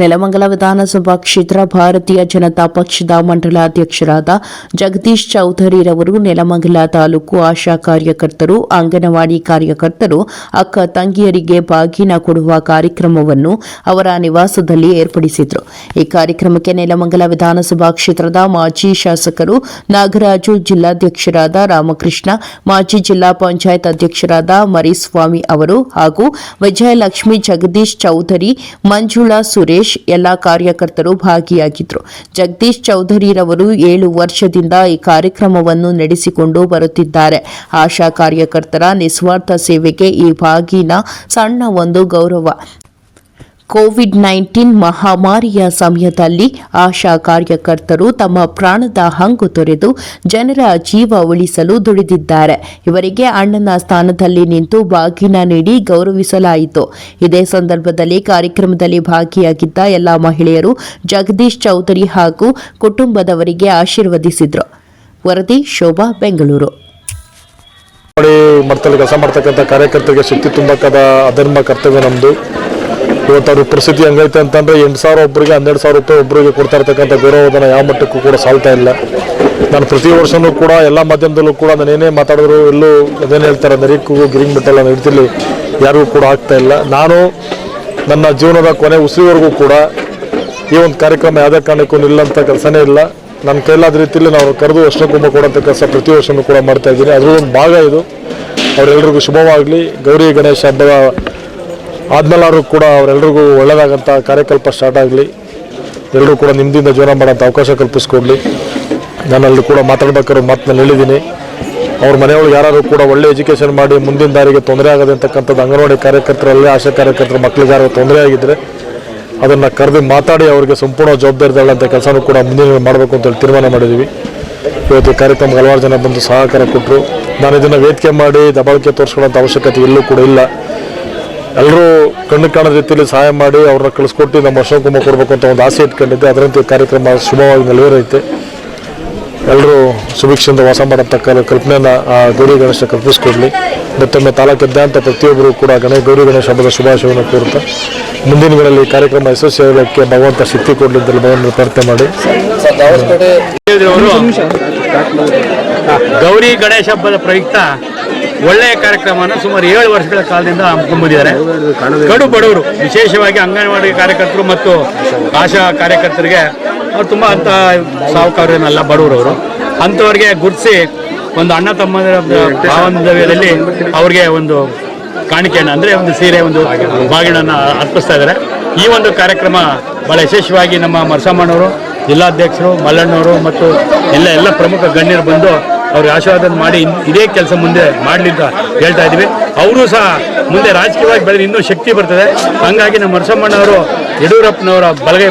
ನೆಲಮಂಗಲ ವಿಧಾನಸಭಾ ಕ್ಷೇತ್ರ ಭಾರತೀಯ ಜನತಾ ಪಕ್ಷದ ಮಂಡಲಾಧ್ಯಕ್ಷರಾದ ಜಗದೀಶ್ ಚೌಧರಿರವರು ನೆಲಮಂಗಲ ತಾಲೂಕು ಆಶಾ ಕಾರ್ಯಕರ್ತರು, ಅಂಗನವಾಡಿ ಕಾರ್ಯಕರ್ತರು, ಅಕ್ಕ ತಂಗಿಯರಿಗೆ ಬಾಗಿನ ಕೊಡುವ ಕಾರ್ಯಕ್ರಮವನ್ನು ಅವರ ನಿವಾಸದಲ್ಲಿ ಏರ್ಪಡಿಸಿದರು. ಈ ಕಾರ್ಯಕ್ರಮಕ್ಕೆ ನೆಲಮಂಗಲ ವಿಧಾನಸಭಾ ಕ್ಷೇತ್ರದ ಮಾಜಿ ಶಾಸಕರು ನಾಗರಾಜು ಜಿಲ್ಲಾಧ್ಯಕ್ಷರಾದ ರಾಮಕೃಷ್ಣ, ಮಾಜಿ ಜಿಲ್ಲಾ ಪಂಚಾಯತ್ ಅಧ್ಯಕ್ಷರಾದ ಮರಿಸ್ವಾಮಿ ಅವರು ಹಾಗೂ ವಿಜಯಲಕ್ಷ್ಮಿ ಜಗದೀಶ್ ಚೌಧರಿ, ಮಂಜುಳಾ ಸುರೇಶ್ ಎಲ್ಲ ಕಾರ್ಯಕರ್ತರು ಭಾಗಿಯಾಗಿದ್ದರು ಜಗದೀಶ್ ಚೌಧರಿರವರು ಏಳು ವರ್ಷದಿಂದ ಈ ಕಾರ್ಯಕ್ರಮವನ್ನು ನಡೆಸಿಕೊಂಡು ಬರುತ್ತಿದ್ದಾರೆ. ಆಶಾ ಕಾರ್ಯಕರ್ತರ ನಿಸ್ವಾರ್ಥ ಸೇವೆಗೆ ಈ ಭಾಗಿನ ಸಣ್ಣ ಒಂದು ಗೌರವ. ಕೋವಿಡ್ ನೈನ್ಟೀನ್ ಮಹಾಮಾರಿಯ ಸಮಯದಲ್ಲಿ ಆಶಾ ಕಾರ್ಯಕರ್ತರು ತಮ್ಮ ಪ್ರಾಣದ ಹಂಗು ತೊರೆದು ಜನರ ಜೀವ ಉಳಿಸಲು ದುಡಿದಿದ್ದಾರೆ. ಇವರಿಗೆ ಅಣ್ಣನ ಸ್ಥಾನದಲ್ಲಿ ನಿಂತು ಬಾಗಿನ ನೀಡಿ ಗೌರವಿಸಲಾಯಿತು. ಇದೇ ಸಂದರ್ಭದಲ್ಲಿ ಕಾರ್ಯಕ್ರಮದಲ್ಲಿ ಭಾಗಿಯಾಗಿದ್ದ ಎಲ್ಲ ಮಹಿಳೆಯರು ಜಗದೀಶ್ ಚೌಧರಿ ಹಾಗೂ ಕುಟುಂಬದವರಿಗೆ ಆಶೀರ್ವದಿಸಿದರು. ವರದಿ, ಶೋಭಾ, ಬೆಂಗಳೂರು. ಕೆಲಸ ಮಾಡ್ತಕ್ಕಂಥ ಕಾರ್ಯಕರ್ತರಿಗೆ ಶಕ್ತಿ ಅಧರ್ಮ ಕರ್ತವ್ಯ ನಮ್ಮದು ಇವತ್ತು ಅವ್ರ ಪರಿಸ್ಥಿತಿ ಹೆಂಗೈತೆ ಅಂತಂದ್ರೆ ಎಂಟು ಸಾವಿರ ಒಬ್ಬರಿಗೆ ಹನ್ನೆರಡು ಸಾವಿರ ರೂಪಾಯಿ ಒಬ್ಬರಿಗೆ ಕೊಡ್ತಾ ಇರ್ತಕ್ಕಂಥ ಗೌರವಧನ ಯಾವ ಮಟ್ಟಕ್ಕೂ ಕೂಡ ಸಾಲ್ತಾ ಇಲ್ಲ. ನಾನು ಪ್ರತಿ ವರ್ಷನೂ ಕೂಡ ಎಲ್ಲ ಮಾಧ್ಯಮದಲ್ಲೂ ಕೂಡ ನಾನು ಏನೇ ಮಾತಾಡಿದ್ರು ಎಲ್ಲೂ ಅದೇನು ಹೇಳ್ತಾರೆ ನರಿಗೂ ಗಿರಿಂಗ್ ಬಿಟ್ಟಲ್ಲ ನಡೀತಿರ್ಲಿ ಯಾರಿಗೂ ಕೂಡ ಆಗ್ತಾ ಇಲ್ಲ. ನಾನು ನನ್ನ ಜೀವನದ ಕೊನೆ ಉಸಿರಿವರೆಗೂ ಕೂಡ ಈ ಒಂದು ಕಾರ್ಯಕ್ರಮ ಯಾವುದೇ ಕಾರಣಕ್ಕೂ ನಿಲ್ಲಂಥ ಕೆಲಸನೇ ಇಲ್ಲ. ನನ್ನ ಕೈಲಾದ ರೀತಿಯಲ್ಲಿ ನಾವು ಕರೆದು ವರ್ಷ ಕುಂಭ ಕೊಡೋಂಥ ಕೆಲಸ ಪ್ರತಿ ವರ್ಷವೂ ಕೂಡ ಮಾಡ್ತಾ ಇದ್ದೀನಿ. ಒಂದು ಭಾಗ ಇದು. ಅವರೆಲ್ಲರಿಗೂ ಶುಭವಾಗಲಿ. ಗೌರಿ ಗಣೇಶ ಹಬ್ಬದ ಆದ್ಮೇಲಾದ್ರೂ ಕೂಡ ಅವರೆಲ್ಲರಿಗೂ ಒಳ್ಳೆಯದಾಗಂಥ ಕಾರ್ಯಕಲ್ಪ ಸ್ಟಾರ್ಟ್ ಆಗಲಿ. ಎಲ್ಲರೂ ಕೂಡ ನಿಮ್ಮದಿಂದ ಜೀವನ ಮಾಡೋಂಥ ಅವಕಾಶ ಕಲ್ಪಿಸ್ಕೊಡ್ಲಿ. ನಾನು ಅಲ್ಲಿ ಕೂಡ ಮಾತಾಡ್ಬೇಕಾದ್ರೆ ನಾನು ಹೇಳಿದ್ದೀನಿ ಅವ್ರ ಮನೆಯೊಳಗೆ ಯಾರಾದರೂ ಕೂಡ ಒಳ್ಳೆ ಎಜುಕೇಷನ್ ಮಾಡಿ ಮುಂದಿನ ದಾರಿಗೆ ತೊಂದರೆ ಆಗದೆ ಅಂತಕ್ಕಂಥದ್ದು ಅಂಗನವಾಡಿ ಕಾರ್ಯಕರ್ತರಲ್ಲಿ ಆಶಾ ಕಾರ್ಯಕರ್ತರ ಮಕ್ಕಳಿಗೆ ಯಾರು ತೊಂದರೆ ಆಗಿದ್ದರೆ ಅದನ್ನು ಕರೆದು ಮಾತಾಡಿ ಅವರಿಗೆ ಸಂಪೂರ್ಣ ಜವಾಬ್ದಾರಿ ತಗೊಳ್ಳೋಂಥ ಕೆಲಸನೂ ಕೂಡ ಮುಂದಿನ ಮಾಡಬೇಕು ಅಂತೇಳಿ ತೀರ್ಮಾನ ಮಾಡಿದ್ದೀವಿ ಇವತ್ತು ಕಾರ್ಯಕ್ರಮಕ್ಕೆ ಹಲವಾರು ಜನ ಬಂದು ಸಹಕಾರ ಕೊಟ್ಟರು ನಾನು ಇದನ್ನು ವೇದಿಕೆ ಮಾಡಿ ದಬಾಳಿಕೆ ತೋರಿಸ್ಕೊಳ್ಳೋಂಥ ಅವಶ್ಯಕತೆ ಎಲ್ಲೂ ಕೂಡ ಇಲ್ಲ. ಎಲ್ಲರೂ ಕಣ್ಣು ಕಾಣದ ರೀತಿಯಲ್ಲಿ ಸಹಾಯ ಮಾಡಿ ಅವ್ರನ್ನ ಕಳಿಸ್ಕೊಟ್ಟು ನಮ್ಮ ಅಶೋಕ್ ಕುಮಾರ್ ಕೊಡಬೇಕು ಅಂತ ಒಂದು ಆಸೆ ಇಟ್ಕೊಂಡಿದ್ದೆ. ಅದರಂತೆ ಕಾರ್ಯಕ್ರಮ ಶುಭವಾಗಿ ನೆರವೇರೈತೆ. ಎಲ್ಲರೂ ಸುಭಿಕ್ಷೆಯಿಂದ ವಾಸ ಮಾಡೋಂಥ ಕಲ್ ಕಲ್ಪನೆಯನ್ನು ಆ ಗೌರಿ ಗಣೇಶ ಕಲ್ಪಿಸ್ಕೊಡ್ಲಿ. ಮತ್ತೊಮ್ಮೆ ತಾಲೂಕಿದ್ದಂಥ ಪ್ರತಿಯೊಬ್ಬರು ಕೂಡ ಗಣೇಶ ಗೌರಿ ಗಣೇಶ ಹಬ್ಬದ ಶುಭಾಶಯವನ್ನು ಕೋರುತ್ತಾ, ಮುಂದಿನ ದಿನಗಳಲ್ಲಿ ಈ ಕಾರ್ಯಕ್ರಮ ಯಶಸ್ವಿಯಾಗಲಿಕ್ಕೆ ಭಗವಂತ ಶಕ್ತಿ ಕೊಡಲಿ ಅಂತ ಪ್ರಾರ್ಥನೆ ಮಾಡಿ. ಗೌರಿ ಗಣೇಶ ಹಬ್ಬದ ಪ್ರಯುಕ್ತ ಒಳ್ಳೆಯ ಕಾರ್ಯಕ್ರಮನ ಸುಮಾರು ಏಳು ವರ್ಷಗಳ ಕಾಲದಿಂದ ಹಮ್ಮಿಕೊಂಡಿದ್ದಾರೆ ಕಡು ಬಡವರು, ವಿಶೇಷವಾಗಿ ಅಂಗನವಾಡಿ ಕಾರ್ಯಕರ್ತರು ಮತ್ತು ಆಶಾ ಕಾರ್ಯಕರ್ತರಿಗೆ ಅವ್ರು ತುಂಬ ಅಂತ ಬಡವರು ಅವರು ಅಂಥವ್ರಿಗೆ ಗುರುತಿಸಿ ಒಂದು ಅಣ್ಣ ತಮ್ಮಂದಿರ ಭಾವಂದವ್ಯದಲ್ಲಿ ಅವ್ರಿಗೆ ಒಂದು ಕಾಣಿಕೆಯನ್ನು, ಅಂದರೆ ಒಂದು ಸೀರೆ, ಒಂದು ಬಾಗಿಣನ್ನು ಅರ್ಪಿಸ್ತಾ ಇದ್ದಾರೆ. ಈ ಒಂದು ಕಾರ್ಯಕ್ರಮ ಭಾಳ ಯಶಸ್ವಿಯಾಗಿ ನಮ್ಮ ಮರಸಮ್ಮನವರು ಜಿಲ್ಲಾಧ್ಯಕ್ಷರು, ಮಲ್ಲಣ್ಣವರು ಮತ್ತು ಎಲ್ಲ ಎಲ್ಲ ಪ್ರಮುಖ ಗಣ್ಯರು ಬಂದು ಅವ್ರಿಗೆ ಆಶೀರ್ವಾದ ಮಾಡಿ ಇದೇ ಕೆಲಸ ಮುಂದೆ ಮಾಡಲಿ ಅಂತ ಹೇಳ್ತಾ ಇದ್ದೀವಿ. ಅವರು ಸಹ ಮುಂದೆ ರಾಜಕೀಯವಾಗಿ ಬೆಳೆದ್ರೆ ಇನ್ನೂ ಶಕ್ತಿ ಬರ್ತದೆ. ಹಂಗಾಗಿ ನಮ್ಮ ನರಸಮ್ಮಣ್ಣವರು ಯಡಿಯೂರಪ್ಪನವರ ಬಲಗೈ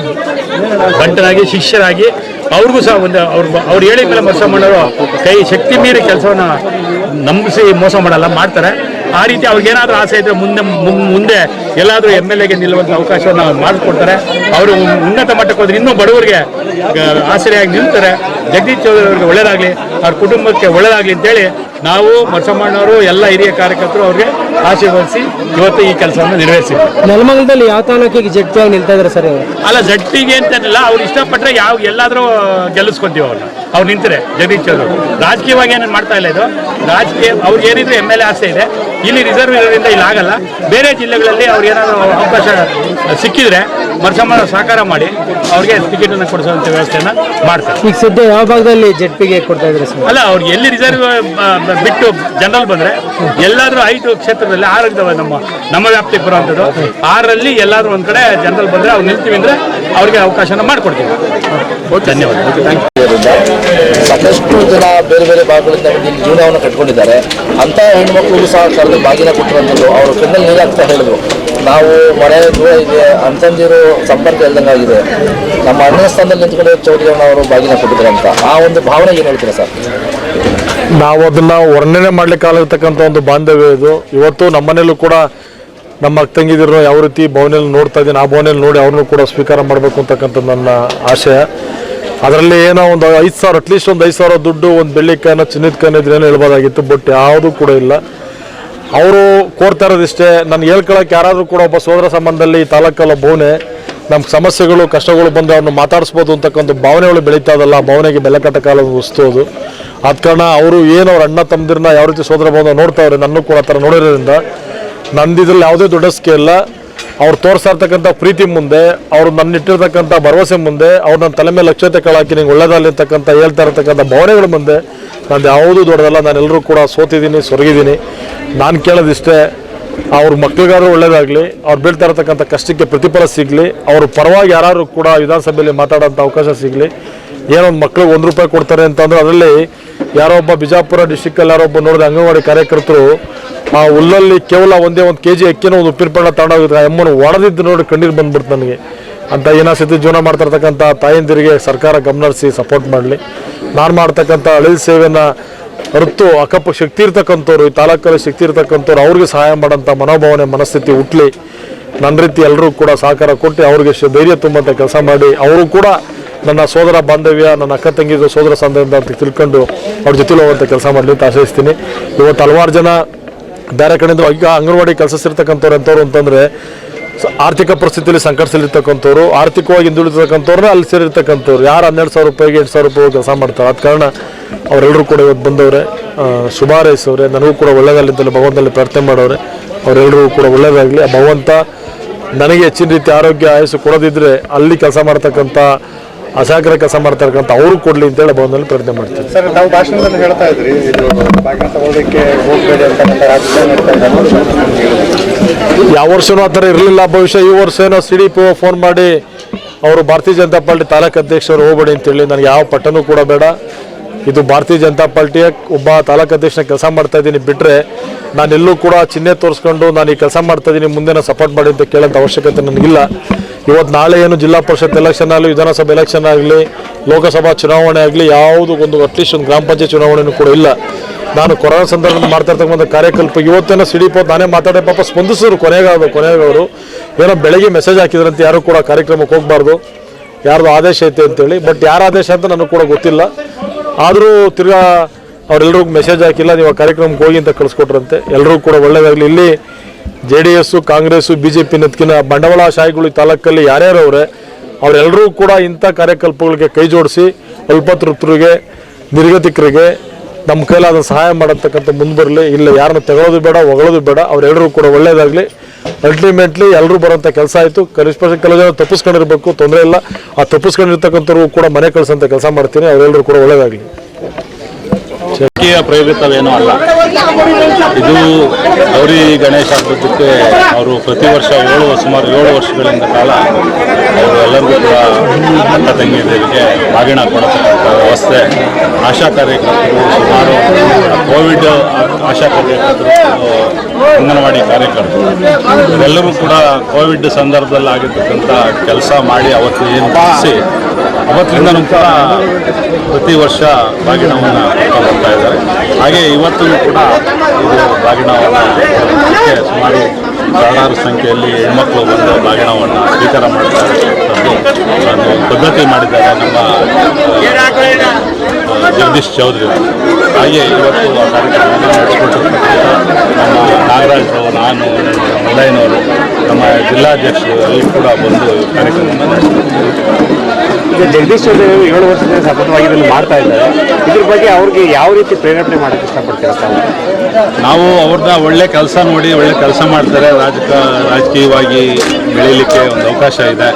ಬಂಟನಾಗಿ, ಶಿಷ್ಯರಾಗಿ ಅವ್ರಿಗೂ ಸಹ ಒಂದು ಅವ್ರು ಅವ್ರು ಹೇಳಿದ ಮೇಲೆ ಮರಸಮ್ಮಣ್ಣವರು ಕೈ ಶಕ್ತಿ ಮೀರಿ ಕೆಲಸವನ್ನು ನಂಬಿಸಿ ಮೋಸ ಮಾಡಲ್ಲ, ಮಾಡ್ತಾರೆ. ಆ ರೀತಿ ಅವ್ರಿಗೇನಾದ್ರೂ ಆಸೆ ಇದ್ರೆ ಮುಂದೆ ಮುಂದೆ ಎಲ್ಲಾದರೂ ಎಂ ಎಲ್ ಎಗೆ ನಿಲ್ಲುವಂಥ ಅವಕಾಶವನ್ನು ಮಾಡಿಕೊಡ್ತಾರೆ. ಅವರು ಉನ್ನತ ಮಟ್ಟಕ್ಕೆ ಹೋದ್ರೆ ಇನ್ನೂ ಬಡವರಿಗೆ ಆಸರೆಯಾಗಿ ನಿಲ್ತಾರೆ. ಜಗದೀಶ್ ಚೌಧರಿ ಅವರಿಗೆ ಒಳ್ಳೇದಾಗಲಿ ಅವ್ರ ಕುಟುಂಬಕ್ಕೆ ಒಳ್ಳೇದಾಗಲಿ ಅಂತೇಳಿ ನಾವು ಮರಸಮ್ಮಣ್ಣವರು ಎಲ್ಲ ಹಿರಿಯ ಕಾರ್ಯಕರ್ತರು ಅವ್ರಿಗೆ ಆಶೀರ್ವದಿಸಿ ಇವತ್ತು ಈ ಕೆಲಸವನ್ನು ನಿರ್ವಹಿಸಿ ನೆಲಮಂಗಲದಲ್ಲಿ ಯಾವ ತಾಲೂಕಿಗೆ ಜಟ್ಟಿಯಾಗಿ ನಿಲ್ತಾ ಇದ್ದಾರೆ ಸರ್ ಅಲ್ಲ ಜಟ್ಟಿಗೆ ಅಂತಲ್ಲ ಅವ್ರು ಇಷ್ಟಪಟ್ಟರೆ ಯಾವ ಎಲ್ಲಾದರೂ ಗೆಲ್ಲಿಸ್ಕೊಂತೀವಿ ಅವ್ರನ್ನ. ಅವ್ರು ನಿಂತರೆ ಜಗದೀಶ್ ಚೌಧರಿ. ರಾಜಕೀಯವಾಗಿ ಏನೇನು ಮಾಡ್ತಾ ಇಲ್ಲ ಇದು. ರಾಜಕೀಯ ಅವ್ರಿಗೆ ಏನಿದ್ರು ಎಂ ಎಲ್ ಎ ಆಸೆ ಇದೆ. ಇಲ್ಲಿ ರಿಸರ್ವ್ ಇರೋದ್ರಿಂದ ಇಲ್ಲಿ ಆಗಲ್ಲ. ಬೇರೆ ಜಿಲ್ಲೆಗಳಲ್ಲಿ ಅವ್ರಿಗೆ ಏನಾದರೂ ಅವಕಾಶ ಸಿಕ್ಕಿದ್ರೆ ಮರಸಮ್ಮನ ಸಹಕಾರ ಮಾಡಿ ಅವ್ರಿಗೆ ಟಿಕೆಟನ್ನು ಕೊಡಿಸುವಂಥ ವ್ಯವಸ್ಥೆಯನ್ನು ಮಾಡ್ತಾರೆ. ಈಗ ಸದ್ಯ ಯಾವ ಭಾಗದಲ್ಲಿ ಜಡ್ಪಿಗೆ ಕೊಡ್ತಾ ಇದ್ದಾರೆ ಸರ್? ಅಲ್ಲ ಅವ್ರಿಗೆ ಎಲ್ಲಿ ರಿಸರ್ವ್ ಬಿಟ್ಟು ಜನರಲ್ ಬಂದ್ರೆ ಎಲ್ಲಾದರೂ ಐದು ಕ್ಷೇತ್ರದಲ್ಲಿ ಆರು ನಮ್ಮ ನಮ್ಮ ವ್ಯಾಪ್ತಿಗೆ ಬರುವಂಥದ್ದು ಆರರಲ್ಲಿ ಎಲ್ಲಾದರೂ ಒಂದು ಕಡೆ ಜನರಲ್ ಬಂದ್ರೆ ಅವ್ರು ನಿಲ್ತೀವಿ ಅಂದ್ರೆ ಅವ್ರಿಗೆ ಅವಕಾಶನ ಮಾಡ್ಕೊಡ್ತೀವಿ. ಧನ್ಯವಾದ. ಸಾಕಷ್ಟು ಜನ ಬೇರೆ ಬೇರೆ ಭಾಗಗಳಿಂದ ಬಂದು ಇಲ್ಲಿ ಜೀವನವನ್ನು ಕಟ್ಕೊಂಡಿದ್ದಾರೆ. ಅಂತ ಹೆಣ್ಮಕ್ಳಿಗೂ ಸಹ ಕರೆದು ಬಾಗಿನ ಕೊಟ್ಟಿರುವಂಥದ್ದು ಅವರು ಕಣ್ಣಲ್ಲಿ ನೀರಾಗ್ತಾ ಹೇಳಿದ್ರು. ನಾವು ಮನೆ ದೂರ ಇದೆ ಅಂತಂದಿರು ಸಂಪರ್ಕ ಇಲ್ದಂಗಾಗಿದೆ ನಮ್ಮ ಅಣ್ಣನ ಸ್ಥಾನದಲ್ಲಿ ನಿಂತ್ಕೊಂಡು ಚೌಧರಿ ಅವರು ಬಾಗಿನ ಕೊಟ್ಟಿದ್ದಾರೆ ಅಂತ. ಆ ಒಂದು ಭಾವನೆ ಏನು ಹೇಳ್ತೀರಾ ಸರ್? ನಾವು ಅದನ್ನ ವರ್ಣನೆ ಮಾಡ್ಲಿಕ್ಕೆ ಆಗಿರ್ತಕ್ಕಂಥ ಒಂದು ಬಾಂಧವ್ಯ ಇದು. ಇವತ್ತು ನಮ್ಮನೇಲೂ ಕೂಡ ನಮ್ಮ ಅಕ್ಕ ತಂಗಿದಿರೋ ಯಾವ ರೀತಿ ಭವನಲ್ಲಿ ನೋಡ್ತಾ ಇದ್ದೀನಿ, ಆ ಭವನಲ್ಲಿ ನೋಡಿ ಅವ್ರನ್ನೂ ಕೂಡ ಸ್ವೀಕಾರ ಮಾಡಬೇಕು ಅಂತಕ್ಕಂಥ ನನ್ನ ಆಶಯ. ಅದರಲ್ಲಿ ಏನೋ ಒಂದು ಐದು ಸಾವಿರ ಅಟ್ಲೀಸ್ಟ್ ಒಂದು ಐದು ಸಾವಿರ ದುಡ್ಡು, ಒಂದು ಬೆಳ್ಳಿ ಕಾಯನ, ಚಿನ್ನದ ಕಾಯನ ಇದ್ರೇನೋ ಹೇಳ್ಬೋದಾಗಿತ್ತು ಬಟ್ ಯಾವುದೂ ಕೂಡ ಇಲ್ಲ. ಅವರು ಕೋರ್ತಾ ಇರೋದಿಷ್ಟೇ, ನಾನು ಹೇಳ್ಕೊಳಕ್ಕೆ ಯಾರಾದರೂ ಕೂಡ ಒಬ್ಬ ಸೋದರ ಸಂಬಂಧದಲ್ಲಿ ಈ ತಾಲೂಕಲ್ಲ ಭವನೆ ನಮ್ಮ ಸಮಸ್ಯೆಗಳು, ಕಷ್ಟಗಳು ಬಂದು ಅವ್ರನ್ನ ಮಾತಾಡಿಸ್ಬೋದು ಅಂತಕ್ಕಂಥ ಭಾವನೆಗಳು ಬೆಳೀತಾ ಇದಲ್ಲ, ಭಾವನೆಗೆ ಬೆಲೆ ಕಟ್ಟಕಾಲ ವಸ್ತು ಅದು. ಆದ ಕಾರಣ ಅವರು ಏನು ಅವ್ರ ಅಣ್ಣ ತಮ್ಮದಿರನ್ನ ಯಾವ ರೀತಿ ಸೋದರ ಬಂದು ನೋಡ್ತಾವ್ರೆ ನನ್ನೂ ಕೂಡ ಆ ಥರ ನೋಡಿರೋದ್ರಿಂದ, ನಂದಿದ್ರಲ್ಲಿ ಯಾವುದೇ ದೊಡ್ಡಸ್ಕೆ ಇಲ್ಲ. ಅವ್ರು ತೋರಿಸ್ತಾ ಇರ್ತಕ್ಕಂಥ ಪ್ರೀತಿ ಮುಂದೆ, ಅವ್ರು ನನ್ನ ಇಟ್ಟಿರ್ತಕ್ಕಂಥ ಭರವಸೆ ಮುಂದೆ, ಅವ್ರು ನನ್ನ ತಲೆ ಮೇಲೆ ಲಕ್ಷ್ಯತೆ ಕಳಾಕಿ ನಿಂಗೆ ಒಳ್ಳೇದಲ್ಲಿ ಅಂತಕ್ಕಂಥ ಹೇಳ್ತಾ ಇರ್ತಕ್ಕಂಥ ಭಾವನೆಗಳ ಮುಂದೆ, ನಾನು ಯಾವುದೂ ದೊಡ್ಡದಲ್ಲ ನಾನೆಲ್ಲರೂ ಕೂಡ ಸೋತಿದ್ದೀನಿ, ಸೊರಗಿದ್ದೀನಿ. ನಾನು ಕೇಳೋದಿಷ್ಟೇ, ಅವ್ರ ಮಕ್ಳಿಗಾದ್ರೂ ಒಳ್ಳೇದಾಗಲಿ, ಅವ್ರು ಬೀಳ್ತಾ ಇರತಕ್ಕಂಥ ಕಷ್ಟಕ್ಕೆ ಪ್ರತಿಫಲ ಸಿಗಲಿ, ಅವ್ರ ಪರವಾಗಿ ಯಾರು ಕೂಡ ವಿಧಾನಸಭೆಯಲ್ಲಿ ಮಾತಾಡೋಂಥ ಅವಕಾಶ ಸಿಗಲಿ ಒಂದು ಮಕ್ಳಿಗೆ ಒಂದು ರೂಪಾಯಿ ಕೊಡ್ತಾರೆ ಅಂತಂದ್ರೆ ಅದರಲ್ಲಿ ಯಾರೋ ಒಬ್ಬ ಬಿಜಾಪುರ ಡಿಸ್ಟಿಕ್ಕಲ್ಲಿ ಯಾರೋ ಒಬ್ಬ ನೋಡಿದ ಅಂಗನವಾಡಿ ಕಾರ್ಯಕರ್ತರು ಆ ಹುಲ್ಲಲ್ಲಿ ಕೇವಲ ಒಂದೇ ಒಂದು ಕೆ ಜಿ ಅಕ್ಕಿನ ಒಂದು ಉಪ್ಪಿನ ತಗೊಂಡೋಗಿದ್ರೆ ಅಮ್ಮನ ಒಡೆದಿದ್ದು ನೋಡಿ ಕಣ್ಣೀರು ಬಂದ್ಬಿಡ್ತು ನನಗೆ. ಅಂತ ಏನಾಸ್ಥಿತಿ ಜೀವನ ಮಾಡ್ತಾ ಇರ್ತಕ್ಕಂಥ ತಾಯಂದಿರಿಗೆ ಸರ್ಕಾರ ಗಮನಿಸಿ ಸಪೋರ್ಟ್ ಮಾಡಲಿ. ನಾನು ಮಾಡ್ತಕ್ಕಂಥ ಅಳಿಲ್ ಸೇವೆಯನ್ನು ಹೊರತು ಅಕ್ಕಪ್ಪ ಶಕ್ತಿ ಇರ್ತಕ್ಕಂಥವ್ರು, ಈ ತಾಲೂಕಲ್ಲಿ ಶಕ್ತಿ ಇರ್ತಕ್ಕಂಥವ್ರು ಅವ್ರಿಗೆ ಸಹಾಯ ಮಾಡೋಂಥ ಮನೋಭಾವನೆ, ಮನಸ್ಥಿತಿ ಹುಟ್ಲಿ. ನನ್ನ ರೀತಿ ಎಲ್ಲರೂ ಕೂಡ ಸಹಕಾರ ಕೊಟ್ಟು ಅವ್ರಿಗೆ ಧೈರ್ಯ ತುಂಬಂಥ ಕೆಲಸ ಮಾಡಿ. ಅವರು ಕೂಡ ನನ್ನ ಸೋದರ ಬಾಂಧವ್ಯ, ನನ್ನ ಅಕ್ಕ ತಂಗಿದ ಸೋದರ ಸಂದರ್ಭ ಅಂತ ತಿಳ್ಕೊಂಡು ಅವ್ರ ಜೊತೆಲಿ ಹೋಗುವಂಥ ಕೆಲಸ ಮಾಡಲಿ ಅಂತ ಆಶಯಿಸ್ತೀನಿ ಇವತ್ತು ಹಲವಾರು ಜನ ಬೇರೆ ಕಡೆಯಿಂದ ಈಗ ಅಂಗನವಾಡಿ ಕೆಲಸಸಿರ್ತಕ್ಕಂಥವ್ರು ಎಂಥವ್ರು ಅಂತಂದರೆ ಆರ್ಥಿಕ ಪರಿಸ್ಥಿತಿಯಲ್ಲಿ ಸಂಕಟದಲ್ಲಿರ್ತಕ್ಕಂಥವ್ರು, ಆರ್ಥಿಕವಾಗಿ ಹಿಂದುಳಿತಕ್ಕಂಥವ್ರನ್ನ ಅಲ್ಲಿ ಸೇರಿರ್ತಕ್ಕಂಥವ್ರು. ಯಾರು ಹನ್ನೆರಡು ಸಾವಿರ ರೂಪಾಯಿಗೆ ಎಂಟು ಸಾವಿರ ರೂಪಾಯಿ ಕೆಲಸ ಮಾಡ್ತಾರೆ. ಆದ ಕಾರಣ ಅವರೆಲ್ಲರೂ ಕೂಡ ಇವತ್ತು ಬಂದವ್ರೆ. ಶುಭಾರೈಸವ್ರೆ. ನನಗೂ ಕೂಡ ಒಳ್ಳೆಯದಾಗಲಿಂತಲೇ ಭಗವಂತನಲ್ಲಿ ಪ್ರಾರ್ಥನೆ ಮಾಡೋರೆ ಅವರೆಲ್ಲರಿಗೂ ಕೂಡ ಒಳ್ಳೆಯದಾಗಲಿ ಆ ಭಗವಂತ ನನಗೆ ಹೆಚ್ಚಿನ ರೀತಿ ಆರೋಗ್ಯ, ಆಯಸ್ಸು ಕೊಡೋದಿದ್ರೆ ಅಲ್ಲಿ ಕೆಲಸ ಮಾಡ್ತಕ್ಕಂಥ ಅಸಹಕಾರ ಕೆಲಸ ಮಾಡ್ತಕ್ಕಂಥ ಕೊಡ್ಲಿ ಕೊಡಲಿ ಅಂತೇಳಿ ಬಂದಲ್ಲಿ ಪ್ರಯತ್ನ ಮಾಡ್ತೀವಿ ಸರ್ ನಾವು ಭಾಷಣದಲ್ಲಿ ಹೇಳ್ತಾ ಇದ್ರಿ ತಗೊಳ್ಳೋದಕ್ಕೆ ಹೋಗಬೇಡಿ. ಯಾವ ವರ್ಷನೂ ಆ ಥರ ಇರಲಿಲ್ಲ ಭವಿಷ್ಯ ಈ ವರ್ಷ ಏನೋ ಸಿ ಡಿ ಪಿ ಫೋನ್ ಮಾಡಿ ಅವರು ಭಾರತೀಯ ಜನತಾ ಪಾರ್ಟಿ ತಾಲೂಕು ಅಧ್ಯಕ್ಷರು ಹೋಗ್ಬೇಡಿ ಅಂತೇಳಿ ನನಗೆ ಯಾವ ಪಟ್ಟನೂ ಕೂಡ ಬೇಡ. ಇದು ಭಾರತೀಯ ಜನತಾ ಪಾರ್ಟಿಯ ಒಬ್ಬ ತಾಲೂಕು ಅಧ್ಯಕ್ಷನ ಕೆಲಸ ಮಾಡ್ತಾ ಇದ್ದೀನಿ ಬಿಟ್ಟರೆ ನಾನೆಲ್ಲೂ ಕೂಡ ಚಿಹ್ನೆ ತೋರಿಸ್ಕೊಂಡು ನಾನು ಈ ಕೆಲಸ ಮಾಡ್ತಾ ಇದ್ದೀನಿ ಮುಂದೆ ನಾನು ಸಪೋರ್ಟ್ ಮಾಡಿ ಅಂತ ಕೇಳೋಂಥ ಅವಶ್ಯಕತೆ ನನಗಿಲ್ಲ. ಇವತ್ತು ನಾಳೆ ಏನು ಜಿಲ್ಲಾ ಪರಿಷತ್ ಎಲೆಕ್ಷನ್ ಆಗಲಿ, ವಿಧಾನಸಭೆ ಎಲೆಕ್ಷನ್ ಆಗಲಿ, ಲೋಕಸಭಾ ಚುನಾವಣೆ ಆಗಲಿ, ಯಾವುದು ಒಂದು ಅಟ್ಲೀಸ್ಟ್ ಒಂದು ಗ್ರಾಮ ಪಂಚಾಯತ್ ಚುನಾವಣೆಯೂ ಕೂಡ ಇಲ್ಲ. ನಾನು ಕೊರೋನಾ ಸಂದರ್ಭದಲ್ಲಿ ಮಾಡ್ತಾ ಇರ್ತಕ್ಕಂಥ ಕಾರ್ಯಕಲ್ಪ, ಇವತ್ತೇನೋ ಸಿಡಿಪೋ ನಾನೇ ಮಾತಾಡೇ ಪಾಪ ಸ್ಪಂದಿಸಿದ್ರು ಕೊನೆಗಾದ್ರು ಕೊನೆಗವರು ಏನೋ ಬೆಳಗ್ಗೆ ಮೆಸೇಜ್ ಹಾಕಿದ್ರಂತೆ, ಯಾರು ಕೂಡ ಕಾರ್ಯಕ್ರಮಕ್ಕೆ ಹೋಗಬಾರ್ದು. ಯಾರ್ದು ಆದೇಶ ಐತೆ ಅಂತೇಳಿ. ಬಟ್ ಯಾರ ಆದೇಶ ಅಂತ ನನಗೆ ಕೂಡ ಗೊತ್ತಿಲ್ಲ. ಆದರೂ ತಿರ್ಗಾ ಅವರೆಲ್ಲರಿಗೂ ಮೆಸೇಜ್ ಹಾಕಿಲ್ಲ, ನೀವು ಕಾರ್ಯಕ್ರಮಕ್ಕೆ ಹೋಗಿ ಅಂತ ಕಳಿಸ್ಕೊಟ್ರಂತೆ. ಎಲ್ಲರಿಗೂ ಕೂಡ ಒಳ್ಳೆಯದಾಗಲಿ ಇಲ್ಲಿ J D S Congress B J P ನದ್ಕಿನ ಬಂಡವಾಳಶಾಹಿಗಳು ತಾಲೂಕಲ್ಲಿ ಯಾರ್ಯಾರು ಅವರೇ ಅವರೆಲ್ಲರೂ ಕೂಡ ಇಂಥ ಕಾರ್ಯಕಲ್ಪಗಳಿಗೆ ಕೈ ಜೋಡಿಸಿ ಅಲ್ಪತೃಪ್ತರಿಗೆ, ನಿರ್ಗತಿಕರಿಗೆ ನಮ್ಮ ಕೈಲಾದ ಸಹಾಯ ಮಾಡತಕ್ಕಂಥ ಮುಂದೆ ಬರಲಿ ಇಲ್ಲ, ಯಾರನ್ನು ತಗೊಳ್ಳೋದು ಬೇಡ, ಹೊಗಳೋದು ಬೇಡ ಅವರೆಲ್ಲರೂ ಕೂಡ ಒಳ್ಳೇದಾಗಲಿ. ಅಲ್ಟಿಮೇಟ್ಲಿ ಎಲ್ಲರೂ ಬರೋಂಥ ಕೆಲಸ ಆಯಿತು. ಕನಿಷ್ಠ ಕೆಲವು ಜನ ತಪ್ಪಿಸ್ಕೊಂಡಿರ್ಬೇಕು, ತೊಂದರೆ ಇಲ್ಲ. ಆ ತಪ್ಪಿಸ್ಕೊಂಡಿರ್ತಕ್ಕಂಥವ್ರು ಕೂಡ ಮನೆ ಕಳಿಸೋಂಥ ಕೆಲಸ ಮಾಡ್ತೀನಿ. ಅವರೆಲ್ಲರೂ ಕೂಡ ಒಳ್ಳೆಯದಾಗಲಿ ಪ್ರೇರಿತವೇನೂ ಅಲ್ಲ. ಇದು ಗೌರಿ ಗಣೇಶ ಹಬ್ಬದಕ್ಕೆ ಅವರು ಪ್ರತಿ ವರ್ಷ ಏಳು ಸುಮಾರು ಏಳು ವರ್ಷಗಳಿಂದ ಕಾಲ ಅವರು ಎಲ್ಲರಿಗೂ ಕೂಡ ಅಕ್ಕ ತಂಗಿಯರಿಗೆ ಬಾಗಿಣ ಕೊಡತಕ್ಕಂಥ ವ್ಯವಸ್ಥೆ. ಆಶಾ ಕಾರ್ಯಕರ್ತರು ಸುಮಾರು ಕೋವಿಡ್ ಆಶಾ ಕಾರ್ಯಕರ್ತರು ಅಂಗನವಾಡಿ ಕಾರ್ಯಕರ್ತರು. ಎಲ್ಲರೂ ಕೂಡ ಕೋವಿಡ್ ಸಂದರ್ಭದಲ್ಲಿ ಆಗಿರ್ತಕ್ಕಂಥ ಕೆಲಸ ಮಾಡಿ ಅವತ್ತು ಏನು ಮುಗಿಸಿ ಅವತ್ತಿನಿಂದನೂ ಕೂಡ ಪ್ರತಿ ವರ್ಷ ಬಾಗಿಣವನ್ನು ಕೊಡ್ತಾ ಇದ್ದಾರೆ. ಹಾಗೆ ಇವತ್ತೂ ಕೂಡ ಇದು ಬಾಗಿಣವನ್ನು ಸುಮಾರು ಸಾವಿರಾರು ಸಂಖ್ಯೆಯಲ್ಲಿ ಹೆಣ್ಮಕ್ಳು ಬಂದು ಬಾಗಿಣವನ್ನು ಸ್ವೀಕಾರ ಮಾಡ್ತಾರೆ ಒಂದು ಪದ್ಧತಿ ಮಾಡಿದ್ದಾರೆ ನಮ್ಮ ಜಗದೀಶ್ ಚೌಧರಿ ಹಾಗೆ ಇವತ್ತು ಆ ಕಾರ್ಯಕ್ರಮವನ್ನು ನಡೆಸ್ಕೊಟ್ಟಿರ್ತಕ್ಕಂಥ ನಮ್ಮ ನಾಗರಾಜ್ ಅವರು, ನಾನು ಮಲ್ಲಯ್ಯನವರು ನಮ್ಮ ಜಿಲ್ಲಾಧ್ಯಕ್ಷರು ಎಲ್ಲರೂ ಕೂಡ ಬಂದು ಕಾರ್ಯಕ್ರಮವನ್ನು ನಡೆಸ್ಕೊಟ್ಟಿದ್ದಾರೆ ಜಗದೀಶ್ ಚೌಧರಿ ಅವರು ಏಳು ವರ್ಷದಿಂದ ಸತತವಾಗಿ ಇದನ್ನು ಮಾಡ್ತಾ ಇದ್ದಾರೆ. ಇದ್ರ ಬಗ್ಗೆ ಅವ್ರಿಗೆ ಯಾವ ರೀತಿ ಪ್ರೇರೇಪಣೆ ಮಾಡೋಕ್ಕೆ ಇಷ್ಟಪಡ್ತೀರಾ? ತಾವು ನಾವು ಅವ್ರದ್ದ ಒಳ್ಳೆ ಕೆಲಸ ನೋಡಿ ಒಳ್ಳೆ ಕೆಲಸ ಮಾಡ್ತಾರೆ. ರಾಜಕ ರಾಜಕೀಯವಾಗಿ ಬೆಳೀಲಿಕ್ಕೆ ಒಂದು ಅವಕಾಶ ಇದೆ.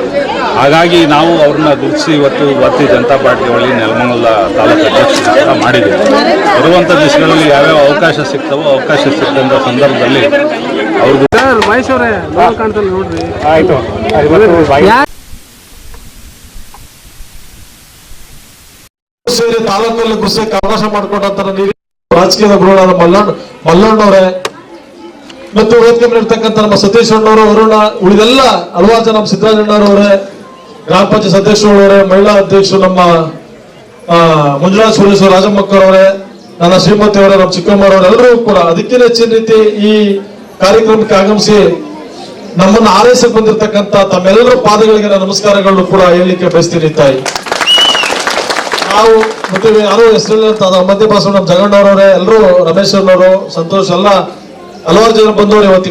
ಹಾಗಾಗಿ ನಾವು ಅವ್ರನ್ನ ಗುರುತಿಸಿ ಇವತ್ತು ಭಾರತೀಯ ಜನತಾ ಪಾರ್ಟಿ ಒಳಗೆ ನೆಲಮಂಗಲ ತಾಲೂಕು ಅಧ್ಯಕ್ಷ ಮಾಡಿದ್ದೀವಿ. ಬರುವಂಥ ದಿವಸಗಳಲ್ಲಿ ಯಾವ್ಯಾವ ಅವಕಾಶ ಸಿಗ್ತವೋ ಅವಕಾಶ ಸಿಕ್ಕಂಥ ಸಂದರ್ಭದಲ್ಲಿ ಅವ್ರಿಗೆ ಮೈಸೂರೇ ನೋಡ್ರಿ. ಆಯಿತು ಇವತ್ತು ಬಾಗಿ ಸೇರಿ ತಾಲೂಕಲ್ಲಿ ಗುರ್ಸಕ್ಕೆ ಅವಕಾಶ ಮಾಡಿಕೊಟ್ಟಂತ ರಾಜಕೀಯದ ಗುರುಗಳಾದ ಮಲ್ಲಣ್ಣ ಮಲ್ಲಣ್ಣವರೇ ಮತ್ತು ಇರ್ತಕ್ಕಂಥ ನಮ್ಮ ಸತೀಶ್ ಅಣ್ಣವರು ಅರುಣ ಉಳಿದೆಲ್ಲ ಹಲವಾರು ಜನ ನಮ್ಮ ಸಿದ್ದರಾಜಣ್ಣವರವರೇ ಗ್ರಾಮ ಪಂಚಾಯತ್ ಸದಸ್ಯರವರೇ ಮಹಿಳಾ ಅಧ್ಯಕ್ಷರು ನಮ್ಮ ಮಂಜುನಾಥ್ ಸುರೇಶ್ ರಾಜಮ್ಮಕ್ಕವರವರೇ, ನನ್ನ ಶ್ರೀಮತಿ ಅವರೇ, ನಮ್ಮ ಚಿಕ್ಕಮ್ಮರವರೆಲ್ಲರೂ ಕೂಡ ಅದಕ್ಕೆ ಹೆಚ್ಚಿನ ರೀತಿ ಈ ಕಾರ್ಯಕ್ರಮಕ್ಕೆ ಆಗಮಿಸಿ ನಮ್ಮನ್ನು ಆರೈಸಕ್ಕೆ ಬಂದಿರತಕ್ಕಂತ ತಮ್ಮೆಲ್ಲರ ಪಾದಗಳಿಗೆ ನಾನು ನಮಸ್ಕಾರಗಳನ್ನು ಕೂಡ ಹೇಳಲಿಕ್ಕೆ ಬಯಸ್ತೀನಿ ತಾಯಿ. ನಾವು ಮತ್ತೆ ಯಾರು ಹೆಸರಲ್ಲಿ ಅಂತ. ಮಧ್ಯಭಾಷಣ ನಮ್ಮ ಜಗಣ್ಣವರವರೇ ಎಲ್ಲರೂ ರಮೇಶ್ ಅವ್ರವರು ಸಂತೋಷ್ ಎಲ್ಲ ಹಲವಾರು ಜನ ಬಂದವರು ಇವತ್ತು